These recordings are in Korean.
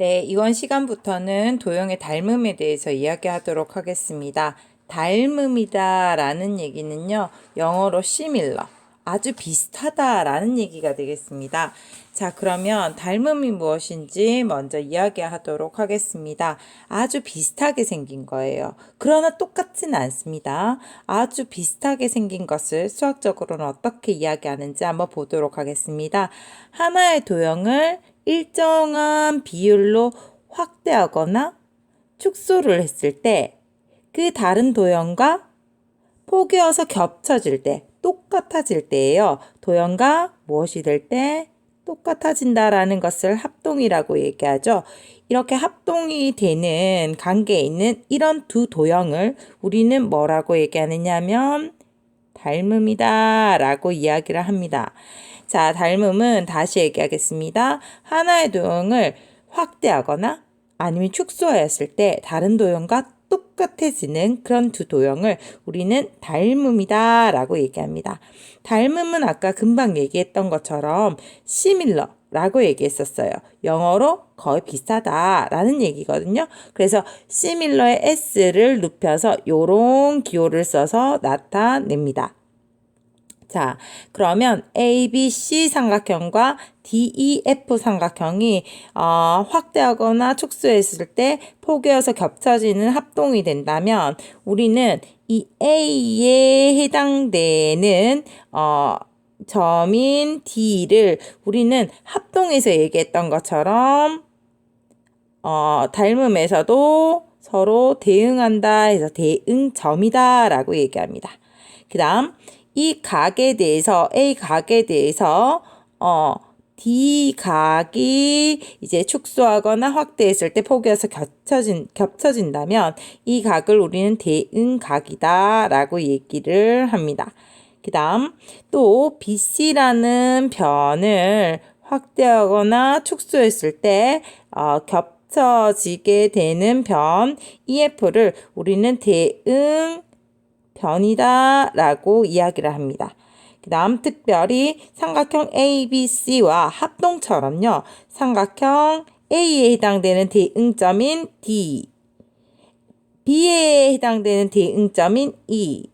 네, 이번 시간부터는 도형의 닮음에 대해서 이야기하도록 하겠습니다. 닮음이다 라는 얘기는요, 영어로 similar, 아주 비슷하다 라는 얘기가 되겠습니다. 자, 그러면 닮음이 무엇인지 먼저 이야기하도록 하겠습니다. 아주 비슷하게 생긴 거예요. 그러나 똑같진 않습니다. 아주 비슷하게 생긴 것을 수학적으로는 어떻게 이야기하는지 한번 보도록 하겠습니다. 하나의 도형을 일정한 비율로 확대하거나 축소를 했을 때 그 다른 도형과 포개어서 겹쳐질 때 똑같아질 때예요. 도형과 무엇이 될 때 똑같아진다라는 것을 합동이라고 얘기하죠. 이렇게 합동이 되는 관계에 있는 이런 두 도형을 우리는 뭐라고 얘기하느냐 하면 닮음이다 라고 이야기를 합니다. 자, 닮음은 다시 얘기하겠습니다. 하나의 도형을 확대하거나 아니면 축소하였을 때 다른 도형과 똑같아지는 그런 두 도형을 우리는 닮음이다 라고 얘기합니다. 닮음은 아까 금방 얘기했던 것처럼 similar 라고 얘기했었어요. 영어로 거의 비슷하다 라는 얘기거든요. 그래서 similar의 s를 눕혀서 요런 기호를 써서 나타냅니다. 자, 그러면 ABC 삼각형과 DEF 삼각형이 어, 확대하거나 축소했을 때 포개어서 겹쳐지는 합동이 된다면 우리는 이 A에 해당되는 어, 점인 D를 우리는 합동해서 얘기했던 것처럼 어, 닮음에서도 서로 대응한다 해서 대응점이다 라고 얘기합니다. 그 다음 이 각에 대해서 A 각에 대해서 어 D 각이 이제 축소하거나 확대했을 때 포개어서 겹쳐진 겹쳐진다면 이 각을 우리는 대응각이다 라고 얘기를 합니다. 그 다음 또 BC라는 변을 확대하거나 축소했을 때 어, 겹쳐지게 되는 변 EF를 우리는 대응 변이다 라고 이야기를 합니다. 그 다음 특별히 삼각형 ABC와 합동처럼요. 삼각형 A에 해당되는 대응점인 D, B에 해당되는 대응점인 E,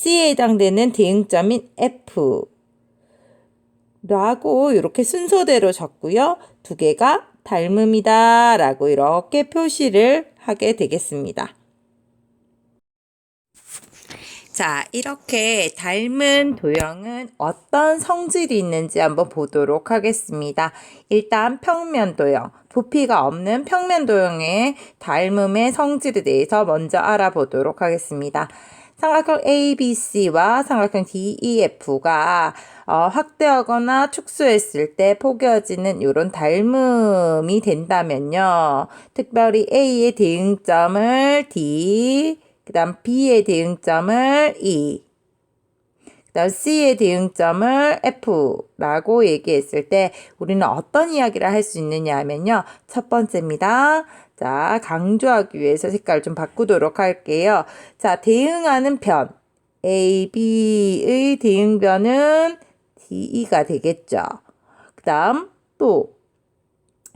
C에 해당되는 대응점인 F 라고 이렇게 순서대로 적고요. 두 개가 닮음이다 라고 이렇게 표시를 하게 되겠습니다. 자, 이렇게 닮은 도형은 어떤 성질이 있는지 한번 보도록 하겠습니다. 일단 평면 도형, 부피가 없는 평면 도형의 닮음의 성질에 대해서 먼저 알아보도록 하겠습니다. 삼각형 ABC와 삼각형 DEF가 어, 확대하거나 축소했을 때 포개어지는 이런 닮음이 된다면요. 특별히 A의 대응점을 D, 그 다음 B의 대응점을 E, C의 대응점을 F라고 얘기했을 때 우리는 어떤 이야기를 할 수 있느냐 하면요. 첫 번째입니다. 자, 강조하기 위해서 색깔 좀 바꾸도록 할게요. 자, 대응하는 변. A, B의 대응변은 DE가 되겠죠. 그 다음 또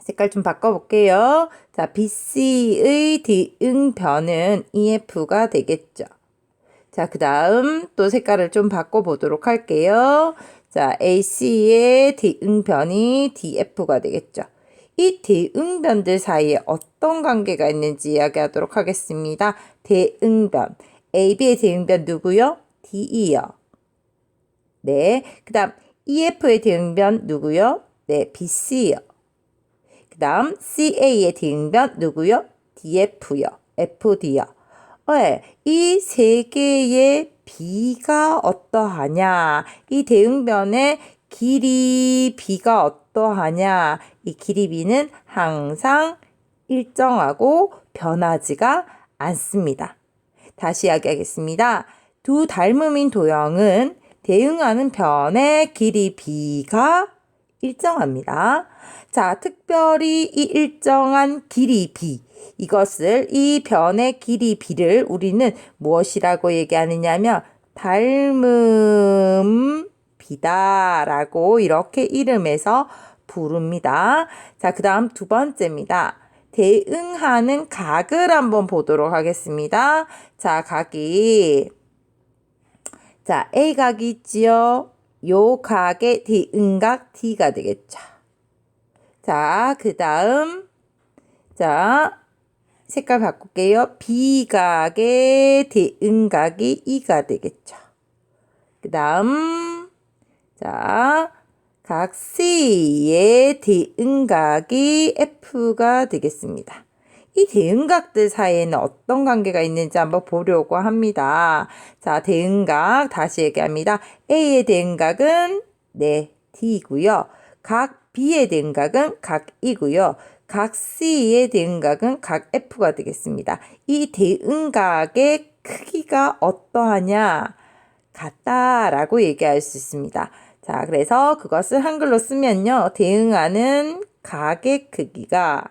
색깔 좀 바꿔볼게요. 자, BC의 대응변은 EF가 되겠죠. 자, 그 다음 또 색깔을 좀 바꿔보도록 할게요. 자, AC의 대응변이 DF가 되겠죠. 이 대응변들 사이에 어떤 관계가 있는지 이야기하도록 하겠습니다. 대응변. AB의 대응변 누구요? DE요. 네. 그 다음 EF의 대응변 누구요? 네, BC요. 그 다음 CA의 대응변 누구요? DF요. FD요. 네, 이세 개의 B가 어떠하냐? 이 대응변의 길이 B가 어떠하냐? 이 길이 B는 항상 일정하고 변하지가 않습니다. 다시 이야기하겠습니다. 두 닮음인 도형은 대응하는 변의 길이 B가 일정합니다. 자, 특별히 이 일정한 길이 B. 이것을 이 변의 길이 B를 우리는 무엇이라고 얘기하느냐면 닮음 비다라고 이렇게 이름에서 부릅니다. 자, 그 다음 두 번째입니다. 대응하는 각을 한번 보도록 하겠습니다. 자, 각이. 자, A 각이 있지요. 요 각의 대응각 D가 되겠죠. 자, 그 다음. 자, 색깔 바꿀게요. 비각의 대응각이 E가 되겠죠. 그 다음, 자, 각 C의 대응각이 F가 되겠습니다. 이 대응각들 사이에는 어떤 관계가 있는지 한번 보려고 합니다. 자, 대응각 다시 얘기합니다. A의 대응각은 네, D이고요. 각 B의 대응각은 각 E고요. 각 C의 대응각은 각 F가 되겠습니다. 이 대응각의 크기가 어떠하냐? 같다라고 얘기할 수 있습니다. 자, 그래서 그것을 한글로 쓰면요. 대응하는 각의 크기가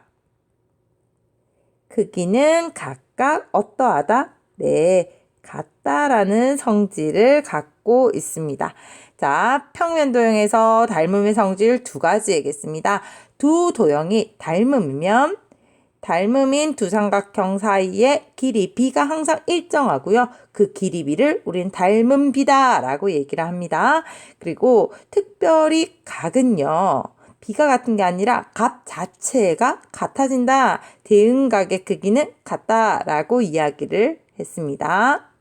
크기는 각각 어떠하다? 네, 같다라는 성질을 갖고 있습니다. 자, 평면 도형에서 닮음의 성질 두 가지 얘기했습니다. 두 도형이 닮음이면 닮음인 두 삼각형 사이의 길이 b가 항상 일정하고요. 그 길이 b를 우린 닮은 b다라고 얘기를 합니다. 그리고 특별히 각은요. b가 같은 게 아니라 값 자체가 같아진다. 대응각의 크기는 같다라고 이야기를 했습니다.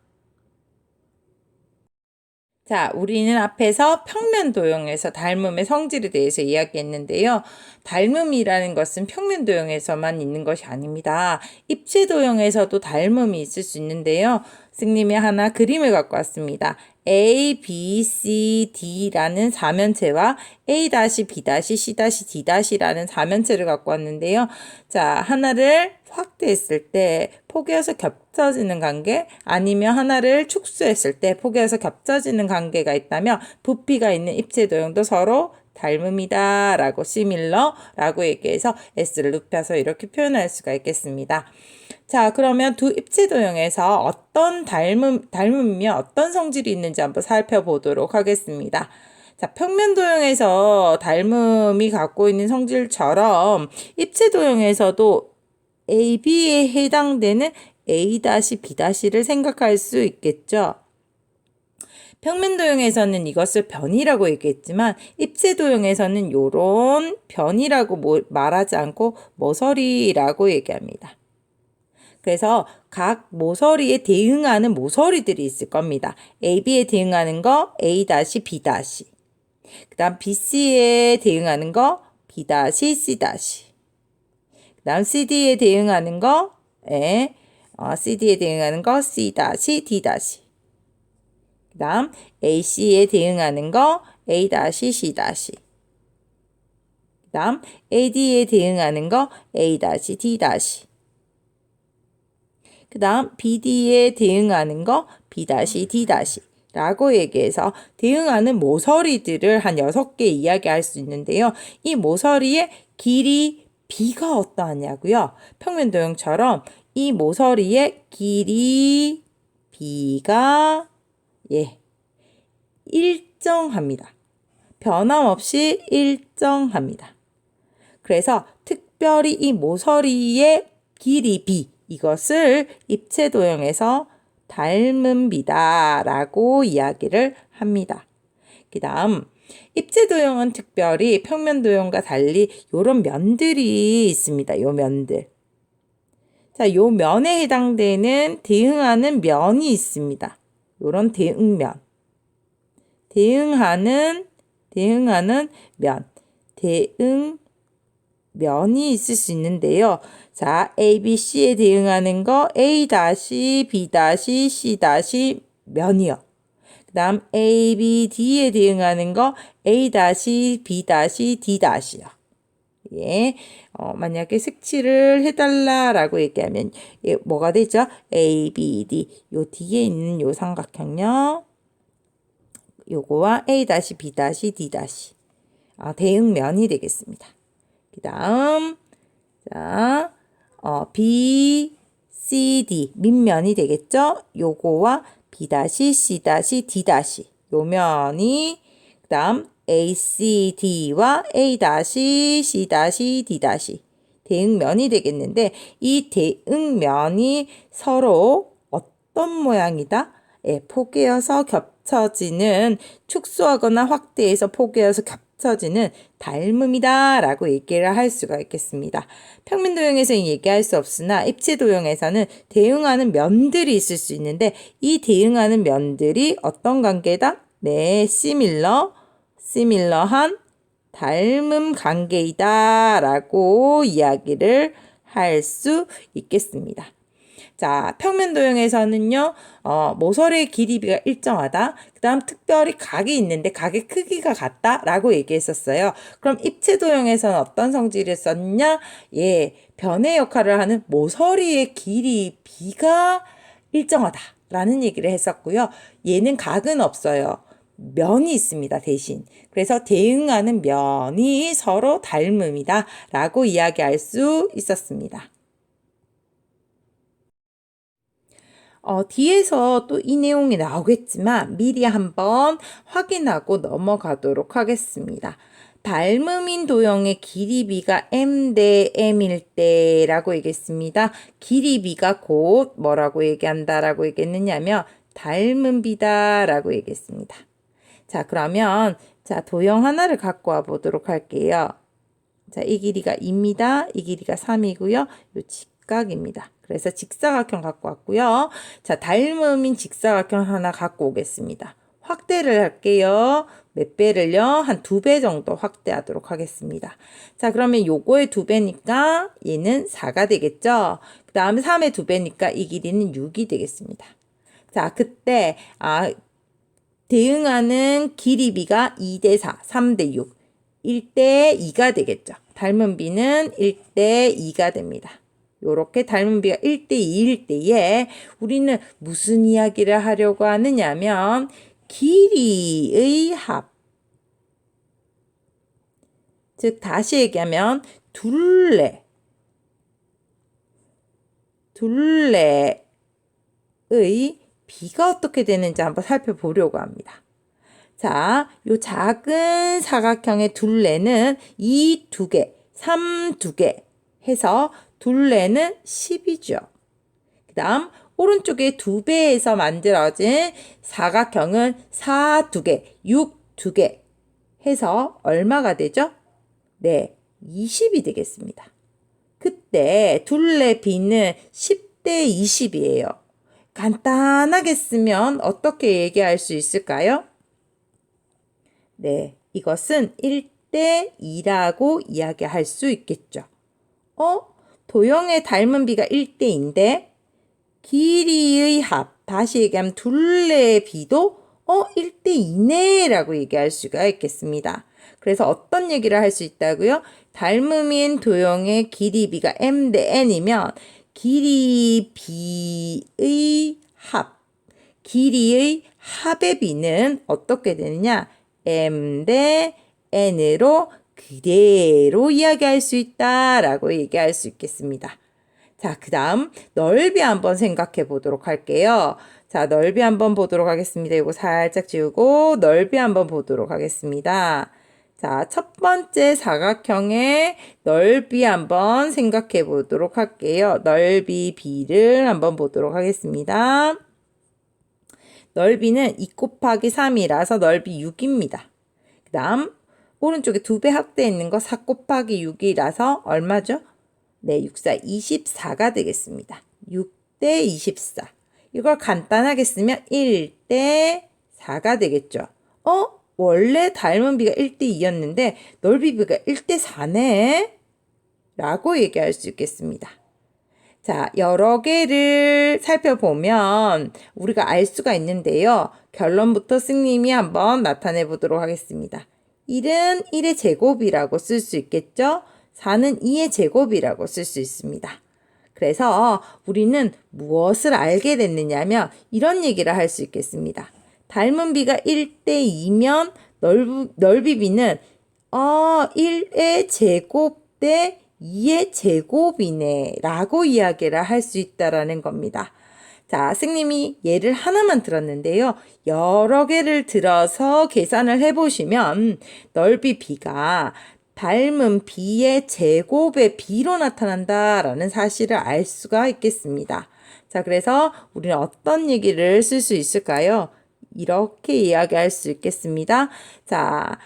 자, 우리는 앞에서 평면 도형에서 닮음의 성질에 대해서 이야기했는데요. 닮음이라는 것은 평면 도형에서만 있는 것이 아닙니다. 입체 도형에서도 닮음이 있을 수 있는데요. 스님이 하나 그림을 갖고 왔습니다. A, B, C, D라는 사면체와 A-, B-, C-, D-라는 사면체를 갖고 왔는데요. 자, 하나를 확대했을 때 포개어서 겹 쳐지는 관계 아니면 하나를 축소했을 때 포개어서 겹쳐지는 관계가 있다면 부피가 있는 입체 도형도 서로 닮음이다 라고 시밀러 라고 얘기해서 S를 눕혀서 이렇게 표현할 수가 있겠습니다. 자, 그러면 두 입체 도형에서 어떤 닮음, 닮음이면 어떤 성질이 있는지 한번 살펴보도록 하겠습니다. 자, 평면 도형에서 닮음이 갖고 있는 성질처럼 입체 도형에서도 A, B에 해당되는 A-B-를 생각할 수 있겠죠. 평면 도형에서는 이것을 변이라고 얘기했지만 입체 도형에서는 요런 변이라고 말하지 않고 모서리라고 얘기합니다. 그래서 각 모서리에 대응하는 모서리들이 있을 겁니다. AB에 대응하는 거 A-B-. 그 다음 BC에 대응하는 거 B-C-. 그 다음 CD에 대응하는 거 에, 어, CD에 대응하는 거 C-D-. 그 다음 AC에 대응하는 거 A-C-. 그 다음 AD에 대응하는 거 A-D-. 그 다음 BD에 대응하는 거 B-D- 라고 얘기해서 대응하는 모서리들을 한 6개 이야기할 수 있는데요. 이 모서리의 길이 B가 어떠하냐고요. 평면 도형처럼 이 모서리의 길이 B가 예 일정합니다. 변함없이 일정합니다. 그래서 특별히 이 모서리의 길이 B 이것을 입체 도형에서 닮은 비다라고 이야기를 합니다. 그 다음 입체 도형은 특별히 평면 도형과 달리 이런 면들이 있습니다. 요 면들. 자, 요 면에 해당되는 대응하는 면이 있습니다. 요런 대응면. 대응하는 대응하는 면. 대응 면이 있을 수 있는데요. 자, A, B, C에 대응하는 거 A 다시 B 다시 C 다시 면이요. 그 다음 A, B, D에 대응하는 거 A 다시 B 다시 D 다시요. 예. 어, 만약에 색칠을 해달라라고 얘기하면 예, 뭐가 되죠? A, B, D. 요 뒤에 있는 요 삼각형요. 요거와 A B D. 아, 대응면이 되겠습니다. 그 다음, 자, 어, B, C, D 밑면이 되겠죠? 요거와 B C D 요 면이 그 다음 ACD와 A 다시 C 다시 D 다시 대응면이 되겠는데 이 대응면이 서로 어떤 모양이다? 예, 포개어서 겹쳐지는 축소하거나 확대해서 포개어서 겹쳐지는 닮음이다 라고 얘기를 할 수가 있겠습니다. 평면도형에서는 얘기할 수 없으나 입체도형에서는 대응하는 면들이 있을 수 있는데 이 대응하는 면들이 어떤 관계다? 네, 시밀러, 시밀러한 닮음 관계이다 라고 이야기를 할 수 있겠습니다. 자, 평면 도형에서는요, 어, 모서리의 길이비가 일정하다. 그 다음 특별히 각이 있는데 각의 크기가 같다 라고 얘기했었어요. 그럼 입체 도형에서는 어떤 성질을 썼냐? 예, 변의 역할을 하는 모서리의 길이비가 일정하다 라는 얘기를 했었고요. 얘는 각은 없어요. 면이 있습니다, 대신. 그래서 대응하는 면이 서로 닮음이다 라고 이야기할 수 있었습니다. 어, 뒤에서 또 이 내용이 나오겠지만 미리 한번 확인하고 넘어가도록 하겠습니다. 닮음인 도형의 길이비가 m 대 m일 때라고 얘기했습니다. 길이비가 곧 뭐라고 얘기한다라고 얘기했느냐면 닮은 비다라고 얘기했습니다. 자, 그러면 자, 도형 하나를 갖고 와 보도록 할게요. 자, 이 길이가 2입니다. 이 길이가 3이고요. 요 직각입니다. 그래서 직사각형 갖고 왔고요. 자, 닮음인 직사각형 하나 갖고 오겠습니다. 확대를 할게요. 몇 배를요? 한 두 배 정도 확대하도록 하겠습니다. 자, 그러면 요거의 두 배니까 얘는 4가 되겠죠? 그 다음에 3의 두 배니까 이 길이는 6이 되겠습니다. 자, 그때, 아, 대응하는 길이비가 2대 4, 3대 6, 1대 2가 되겠죠. 닮은 비는 1대 2가 됩니다. 요렇게 닮은 비가 1대 2일 때에 우리는 무슨 이야기를 하려고 하느냐면 길이의 합. 즉 다시 얘기하면 둘레 둘레의 비가 어떻게 되는지 한번 살펴보려고 합니다. 자, 요 작은 사각형의 둘레는 이 두 개, 삼 두 개 해서 둘레는 10이죠. 그 다음 오른쪽에 두 배에서 만들어진 사각형은 4 두 개, 6 두 개 해서 얼마가 되죠? 네, 20이 되겠습니다. 그때 둘레 비는 10대 20이에요. 간단하게 쓰면 어떻게 얘기할 수 있을까요? 네, 이것은 1대 2라고 이야기할 수 있겠죠. 어? 도형의 닮은 비가 1대인데 길이의 합, 다시 얘기하면 둘레의 비도 어 1대 2네라고 얘기할 수가 있겠습니다. 그래서 어떤 얘기를 할 수 있다고요? 닮음인 도형의 길이 비가 m 대 n이면 길이 비의 합, 길이의 합의 비는 어떻게 되느냐? m 대 n으로 그대로 이야기할 수 있다라고 얘기할 수 있겠습니다. 자, 그 다음 넓이 한번 생각해 보도록 할게요. 자, 넓이 한번 보도록 하겠습니다. 이거 살짝 지우고 넓이 한번 보도록 하겠습니다. 자, 첫 번째 사각형의 넓이 한번 생각해 보도록 할게요. 넓이 B를 한번 보도록 하겠습니다. 넓이는 2 곱하기 3이라서 넓이 6입니다. 그 다음 오른쪽에 두 배 확대해 있는 거 4 곱하기 6이라서 얼마죠? 네, 6, 4, 24가 되겠습니다. 6대 24. 이걸 간단하게 쓰면 1대 4가 되겠죠. 어? 원래 닮은 비가 1대 2였는데 넓이 비가 1대 4네? 라고 얘기할 수 있겠습니다. 자, 여러 개를 살펴보면 우리가 알 수가 있는데요. 결론부터 승님이 한번 나타내 보도록 하겠습니다. 1은 1의 제곱이라고 쓸 수 있겠죠? 4는 2의 제곱이라고 쓸 수 있습니다. 그래서 우리는 무엇을 알게 됐느냐면 이런 얘기를 할 수 있겠습니다. 닮은 비가 1대 2면 넓, 넓이 비는 어, 1의 제곱 대 2의 제곱이네 라고 이야기를 할 수 있다라는 겁니다. 자, 스님이 예를 하나만 들었는데요. 여러 개를 들어서 계산을 해보시면 넓이 b가 닮은 b의 제곱의 b로 나타난다라는 사실을 알 수가 있겠습니다. 자, 그래서 우리는 어떤 얘기를 쓸 수 있을까요? 이렇게 이야기할 수 있겠습니다. 자,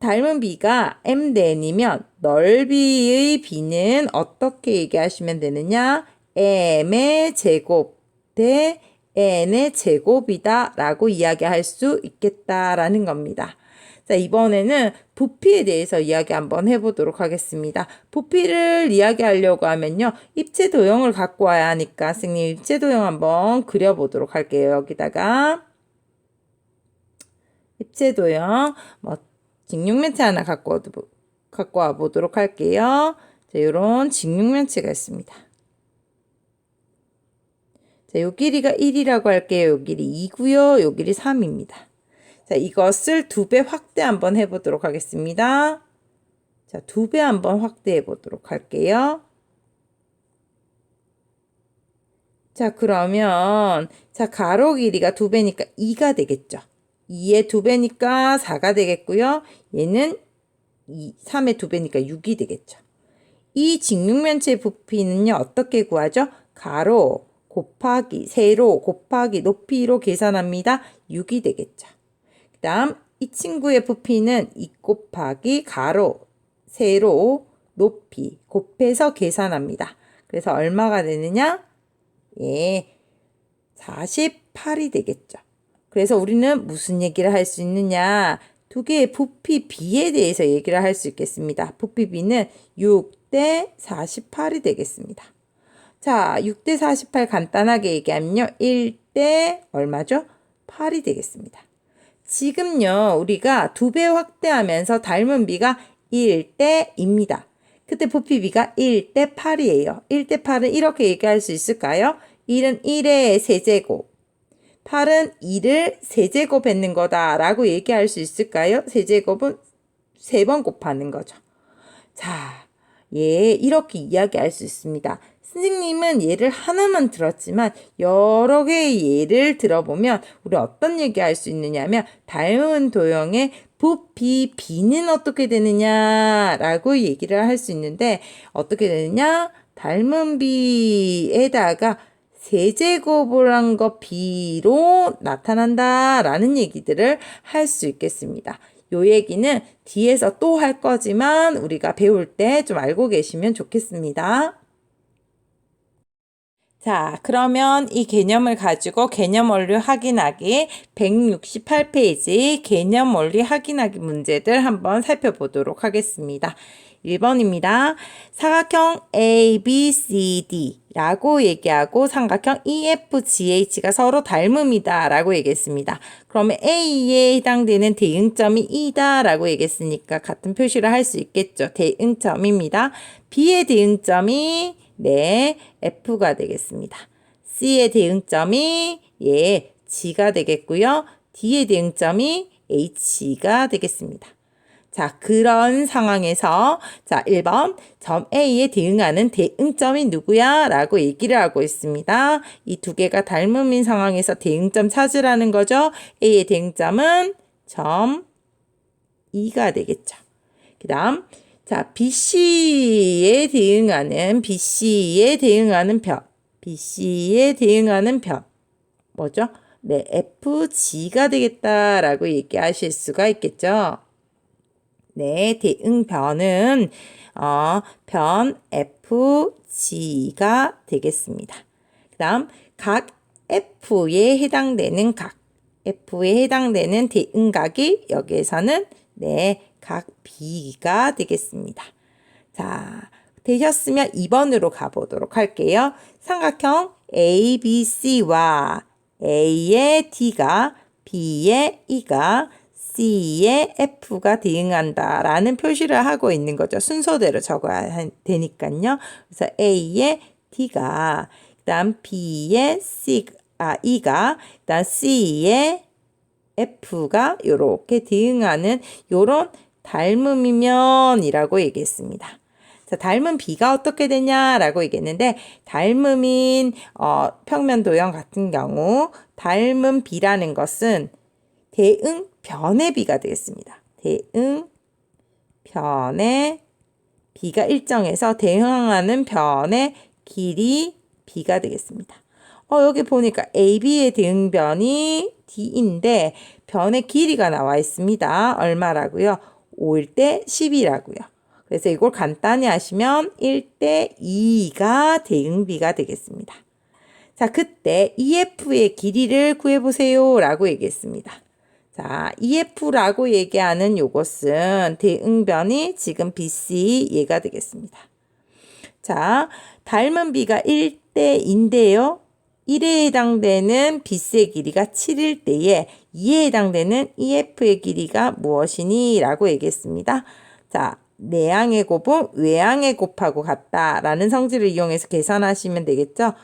닮은 b가 mn이면 넓이의 b는 어떻게 얘기하시면 되느냐? m의 제곱 대 n의 제곱이다 라고 이야기할 수 있겠다라는 겁니다. 자, 이번에는 부피에 대해서 이야기 한번 해보도록 하겠습니다. 부피를 이야기하려고 하면요. 입체 도형을 갖고 와야 하니까 선생님 입체 도형 한번 그려보도록 할게요. 여기다가 입체 도형 뭐 직육면체 하나 갖고, 와, 갖고 와 보도록 할게요. 자, 요런 직육면체가 있습니다. 자, 요 길이가 1이라고 할게요. 요 길이 2고요. 요 길이 3입니다. 자, 이것을 두 배 확대 한번 해 보도록 하겠습니다. 자, 두 배 한번 확대해 보도록 할게요. 자, 그러면, 자, 가로 길이가 두 배니까 2가 되겠죠. 2의 두 배니까 4가 되겠고요. 얘는 2, 3의 두 배니까 6이 되겠죠. 이 직육면체 부피는요, 어떻게 구하죠? 가로 곱하기 세로 곱하기 높이로 계산합니다. 6이 되겠죠. 그 다음 이 친구의 부피는 2 곱하기 가로 세로 높이 곱해서 계산합니다. 그래서 얼마가 되느냐? 예, 48이 되겠죠. 그래서 우리는 무슨 얘기를 할 수 있느냐? 두 개의 부피 비에 대해서 얘기를 할 수 있겠습니다. 부피 비는 6대 48이 되겠습니다. 자, 6대 48 간단하게 얘기하면요. 1대 얼마죠? 8이 되겠습니다. 지금요, 우리가 두 배 확대하면서 닮은 비가 1대입니다. 그때 부피비가 1대 8이에요. 1대 8은 이렇게 얘기할 수 있을까요? 1은 1의 세제곱, 8은 2를 세제곱 했는 거다 라고 얘기할 수 있을까요? 세제곱은 세번 곱하는 거죠. 자, 예, 이렇게 이야기할 수 있습니다. 선생님은 예를 하나만 들었지만 여러 개의 예를 들어보면 우리 어떤 얘기 할 수 있느냐면 닮은 도형의 부비 비는 어떻게 되느냐라고 얘기를 할 수 있는데 어떻게 되느냐 닮은 비에다가 세제곱을 한거 비로 나타난다 라는 얘기들을 할 수 있겠습니다. 요 얘기는 뒤에서 또 할 거지만 우리가 배울 때 좀 알고 계시면 좋겠습니다. 자, 그러면 이 개념을 가지고 개념 원리 확인하기 168페이지 개념 원리 확인하기 문제들 한번 살펴보도록 하겠습니다. 1번입니다. 사각형 ABCD 라고 얘기하고 삼각형 EFGH가 서로 닮음이다 라고 얘기했습니다. 그러면 A에 해당되는 대응점이 E다 라고 얘기했으니까 같은 표시를 할 수 있겠죠. 대응점입니다. B의 대응점이 네, F가 되겠습니다. C의 대응점이 예, G가 되겠고요. D의 대응점이 H가 되겠습니다. 자, 그런 상황에서 자, 1번 점 A에 대응하는 대응점이 누구야? 라고 얘기를 하고 있습니다. 이 두 개가 닮음인 상황에서 대응점 찾으라는 거죠. A의 대응점은 점 2가 되겠죠. 그 다음 자, BC에 대응하는 BC에 대응하는 편 BC에 대응하는 편 뭐죠? 네, FG가 되겠다라고 얘기하실 수가 있겠죠. 네, 대응변은 어, 변 FG가 되겠습니다. 그 다음 각 F에 해당되는 각 F에 해당되는 대응각이 여기에서는 네, 각 B가 되겠습니다. 자, 되셨으면 2번으로 가보도록 할게요. 삼각형 ABC와 A의 D가 B의 E가 C의 F가 대응한다 라는 표시를 하고 있는 거죠. 순서대로 적어야 되니까요. 그래서 A의 D가 그 다음 B의 C, 아, E가 그 다음 C의 F가 이렇게 대응하는 요런 닮음이면이라고 얘기했습니다. 자, 닮은 B가 어떻게 되냐라고 얘기했는데 닮음인 어, 평면 도형 같은 경우 닮은 B라는 것은 대응 변의 B가 되겠습니다. 대응 변의 B가 일정해서 대응하는 변의 길이 B가 되겠습니다. 어, 여기 보니까 AB의 대응변이 D인데 변의 길이가 나와 있습니다. 얼마라고요? 5일 때 10이라고요. 그래서 이걸 간단히 하시면 1대 2가 대응비가 되겠습니다. 자, 그때 EF의 길이를 구해보세요. 라고 얘기했습니다. 자, EF라고 얘기하는 요것은 대응변이 지금 BC 얘가 되겠습니다. 자, 닮은 비가 1대인데요. 1에 해당되는 BC의 길이가 7일 때에 2에 해당되는 EF의 길이가 무엇이니? 라고 얘기했습니다. 자, 내항의 곱은 외항의 곱하고 같다라는 성질을 이용해서 계산하시면 되겠죠.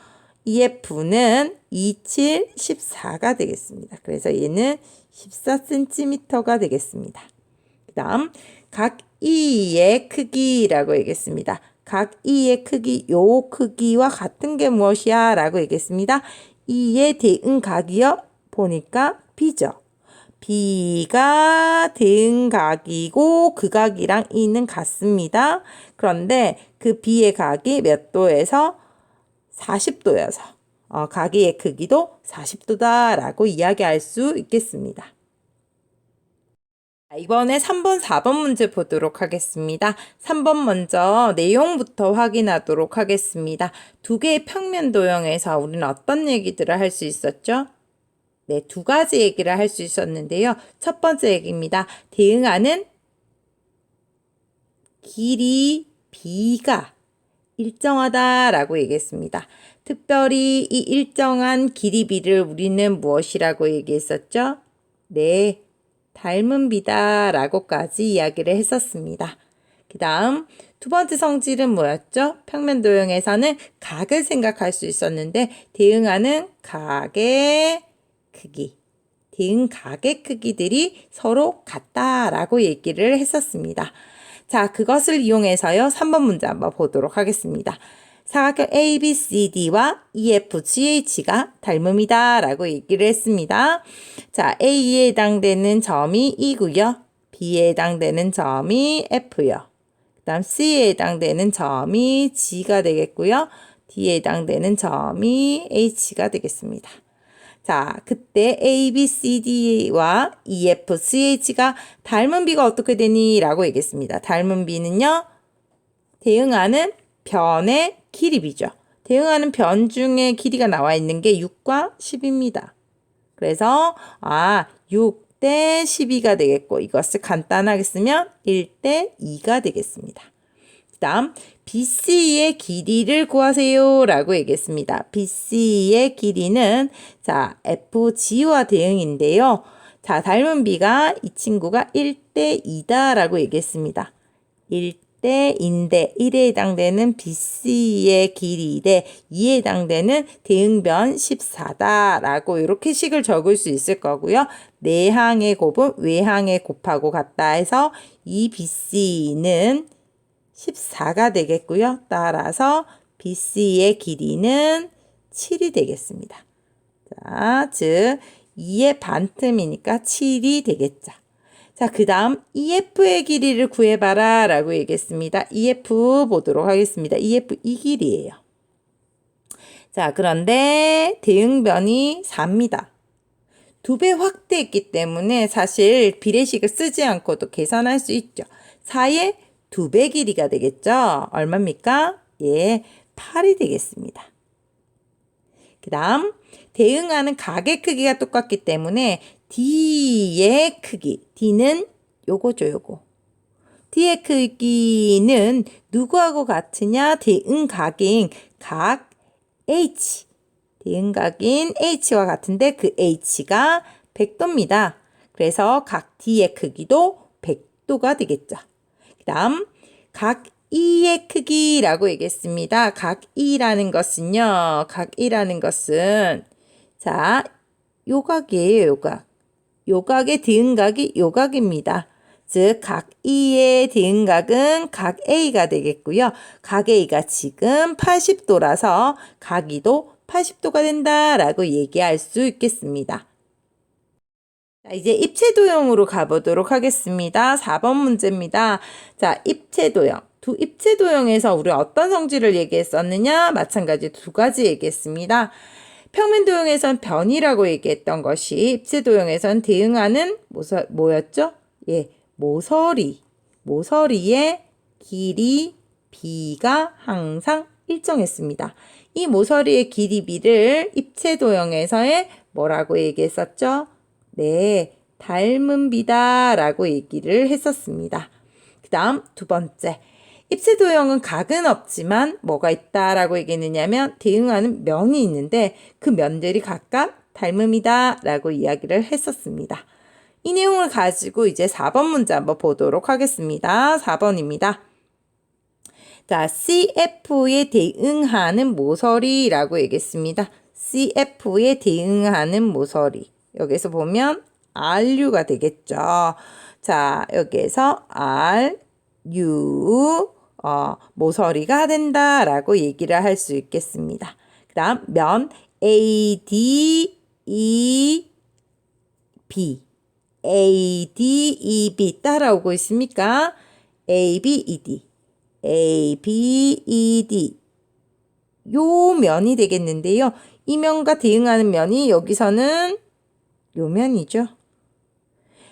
EF는 27, 14가 되겠습니다. 그래서 얘는 14cm가 되겠습니다. 그 다음 각 이의 크기라고 얘기했습니다. 각 이의 크기, 요 크기와 같은 게 무엇이야? 라고 얘기했습니다. 이의 대응 각이요? 보니까 B죠. B가 대응 각이고 그 각이랑 이는 같습니다. 그런데 그 B의 각이 몇 도에서 40도여서 어, 각의 크기도 40도다 라고 이야기할 수 있겠습니다. 이번에 3번, 4번 문제 보도록 하겠습니다. 3번 먼저 내용부터 확인하도록 하겠습니다. 두 개의 평면 도형에서 우리는 어떤 얘기들을 할 수 있었죠? 네, 두 가지 얘기를 할 수 있었는데요. 첫 번째 얘기입니다. 대응하는 길이 B가 일정하다라고 얘기했습니다. 특별히 이 일정한 길이 B를 우리는 무엇이라고 얘기했었죠? 네, 닮은 비다 라고까지 이야기를 했었습니다. 그 다음 두 번째 성질은 뭐였죠? 평면 도형에서는 각을 생각할 수 있었는데 대응하는 각의 크기, 대응 각의 크기들이 서로 같다라고 얘기를 했었습니다. 자, 그것을 이용해서요. 3번 문제 한번 보도록 하겠습니다. 사각형 ABCD와 EFGH가 닮음이다 라고 얘기를 했습니다. 자, A에 해당되는 점이 E고요. B에 해당되는 점이 F요. 그 다음 C에 해당되는 점이 G가 되겠고요. D에 해당되는 점이 H가 되겠습니다. 자, 그때 A, B, C, D와 E, F, C, H가 닮은 비가 어떻게 되니? 라고 얘기했습니다. 닮은 비는요, 대응하는 변의 길이비죠. 대응하는 변 중에 길이가 나와 있는 게 6과 10입니다. 그래서 아, 6 대 12가 되겠고 이것을 간단하게 쓰면 1대 2가 되겠습니다. 그 다음 BC의 길이를 구하세요 라고 얘기했습니다. BC의 길이는 자 FG와 대응인데요. 자 닮은 B가 이 친구가 1대 2다 라고 얘기했습니다. 1 때인데 1에 해당되는 BC의 길이 대 2에 해당되는 대응변 14다라고 이렇게 식을 적을 수 있을 거고요. 내항의 곱은 외항의 곱하고 같다 해서 이 BC는 14가 되겠고요. 따라서 BC의 길이는 7이 되겠습니다. 자, 즉 2의 반틈이니까 7이 되겠죠. 자, 그 다음 EF의 길이를 구해봐라 라고 얘기했습니다. EF 보도록 하겠습니다. EF 이 길이에요. 자, 그런데 대응변이 4입니다. 두 배 확대했기 때문에 사실 비례식을 쓰지 않고도 계산할 수 있죠. 4의 두 배 길이가 되겠죠. 얼마입니까? 예, 8이 되겠습니다. 그 다음 대응하는 각의 크기가 똑같기 때문에 D의 크기. D는 요거죠, 요거. D의 크기는 누구하고 같으냐? 대응각인 각 H. 대응각인 H와 같은데 그 H가 100도입니다. 그래서 각 D의 크기도 100도가 되겠죠. 그 다음, 각 E의 크기라고 얘기했습니다. 각 E라는 것은요, 각 E라는 것은, 자, 요각이에요, 요각. 요각의 대응각이 요각입니다. 즉, 각 E의 대응각은 각 A가 되겠고요. 각 A가 지금 80도라서 각 E도 80도가 된다라고 얘기할 수 있겠습니다. 자, 이제 입체도형으로 가보도록 하겠습니다. 4번 문제입니다. 자, 입체도형. 두 입체도형에서 우리 어떤 성질을 얘기했었느냐? 마찬가지 두 가지 얘기했습니다. 평면도형에선 변이라고 얘기했던 것이 입체도형에선 대응하는 모서, 뭐였죠? 예, 모서리. 모서리의 길이 b가 항상 일정했습니다. 이 모서리의 길이 b를 입체도형에서의 뭐라고 얘기했었죠? 네, 닮은 비다라고 얘기를 했었습니다. 그 다음 두 번째. 입체도형은 각은 없지만 뭐가 있다라고 얘기했느냐면 대응하는 면이 있는데 그 면들이 각각 닮음이다라고 이야기를 했었습니다. 이 내용을 가지고 이제 4번 문제 한번 보도록 하겠습니다. 4번입니다. 자, CF에 대응하는 모서리라고 얘기했습니다. CF에 대응하는 모서리. 여기서 보면 RU가 되겠죠. 자, 여기에서 R, U, 어, 모서리가 된다라고 얘기를 할 수 있겠습니다. 그 다음, 면 A, D, E, B. A, D, E, B 따라오고 있습니까? A, B, E, D. A, B, E, D. 요 면이 되겠는데요. 이 면과 대응하는 면이 여기서는 요 면이죠.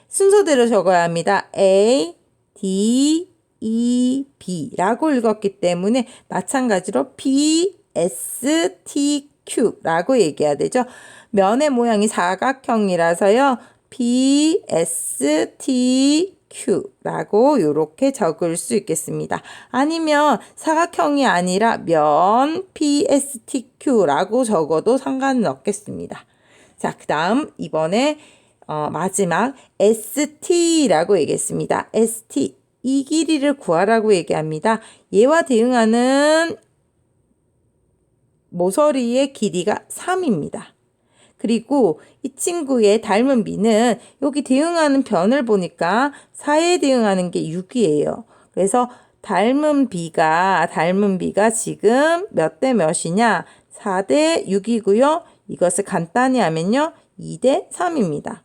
순서대로 적어야 합니다. A, D, E, B라고 읽었기 때문에 마찬가지로 P, S, T, Q라고 얘기해야 되죠. 면의 모양이 사각형이라서요. P, S, T, Q라고 이렇게 적을 수 있겠습니다. 아니면 사각형이 아니라 면 P, S, T, Q라고 적어도 상관은 없겠습니다. 자, 그 다음 이번에 어, 마지막 ST라고 얘기했습니다. ST 이 길이를 구하라고 얘기합니다. 얘와 대응하는 모서리의 길이가 3입니다. 그리고 이 친구의 닮은 비는 여기 대응하는 변을 보니까 4에 대응하는 게 6이에요. 그래서 닮은 비가 닮은 비가 지금 몇 대 몇이냐? 4대 6이고요. 이것을 간단히 하면요. 2대 3입니다.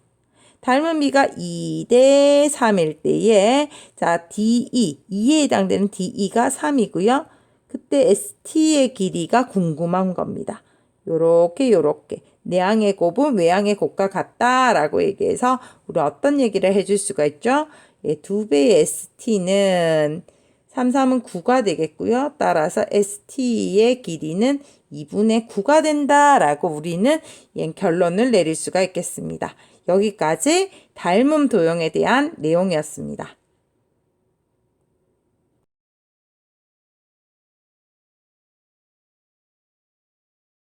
닮은 비가 2대 3일 때에 자 DE 2에 해당되는 DE가 3이고요. 그때 ST의 길이가 궁금한 겁니다. 요렇게 요렇게 내양의 곱은 외양의 곱과 같다라고 얘기해서 우리 어떤 얘기를 해줄 수가 있죠? 예, 두 배의 ST는 3, 3은 9가 되겠고요. 따라서 ST의 길이는 2분의 9가 된다라고 우리는 결론을 내릴 수가 있겠습니다. 여기까지 닮음 도형에 대한 내용이었습니다.